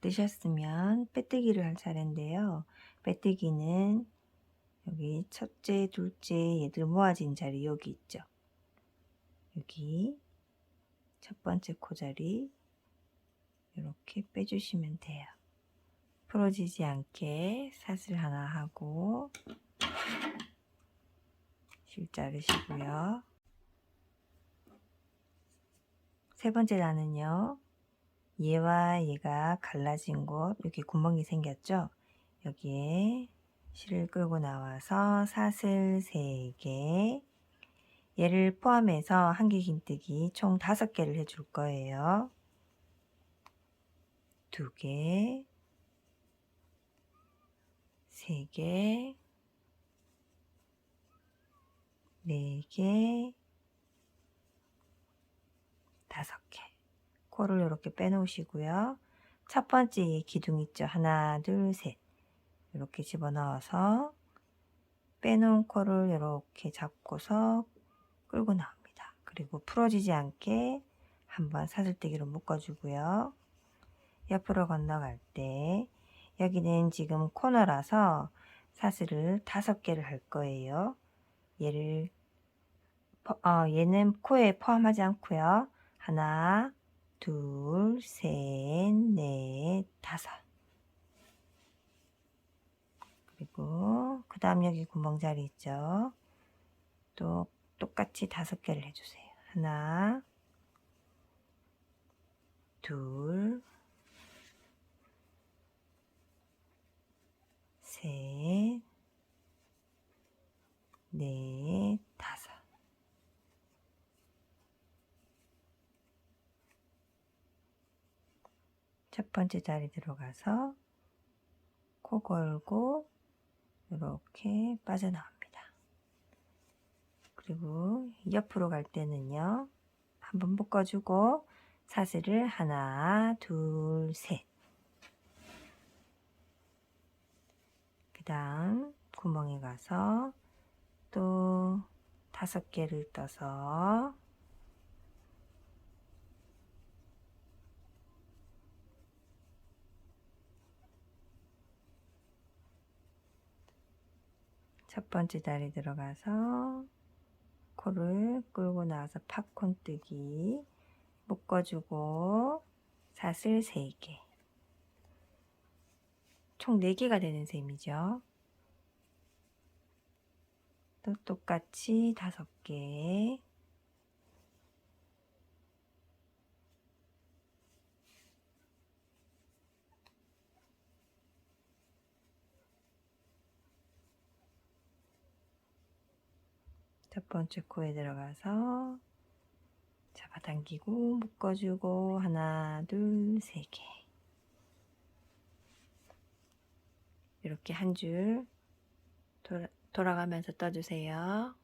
뜨셨으면 빼뜨기를 할 차례인데요. 빼뜨기는 여기 첫째, 둘째 얘들 모아진 자리 여기 있죠. 여기 첫 번째 코자리 이렇게 빼주시면 돼요. 풀어지지 않게 사슬 하나 하고 실 자르시고요. 세 번째 단은요. 얘와 얘가 갈라진 곳 여기 구멍이 생겼죠. 여기에 실을 끌고 나와서 사슬 3개 얘를 포함해서 한개 긴뜨기 총 5개를 해줄 거예요. 2개 3개 4개 5개 코를 이렇게 빼놓으시고요. 첫 번째 이 기둥 있죠. 하나, 둘, 셋. 이렇게 집어넣어서 빼놓은 코를 이렇게 잡고서 끌고 나옵니다. 그리고 풀어지지 않게 한번 사슬뜨기로 묶어주고요. 옆으로 건너갈 때 여기는 지금 코너라서 사슬을 다섯 개를 할 거예요. 얘를 어, 얘는 코에 포함하지 않고요. 하나, 둘, 셋, 넷, 다섯. 그리고 그 다음 여기 구멍자리 있죠. 또 똑같이 다섯 개를 해주세요. 하나, 둘, 셋, 넷, 다섯. 첫 번째 자리 들어가서 코 걸고 이렇게 빠져나옵니다. 그리고 옆으로 갈 때는요. 한번 묶어주고 사슬을 하나, 둘, 셋. 그 다음 구멍에 가서 또 다섯 개를 떠서 첫 번째 자리 들어가서 코를 끌고 나와서 팝콘 뜨기. 묶어주고 사슬 3개. 총 4개가 되는 셈이죠. 또 똑같이 5개 첫 번째 코에 들어가서 잡아당기고 묶어주고 하나 둘 세 개 이렇게 한 줄 돌아가면서 떠주세요.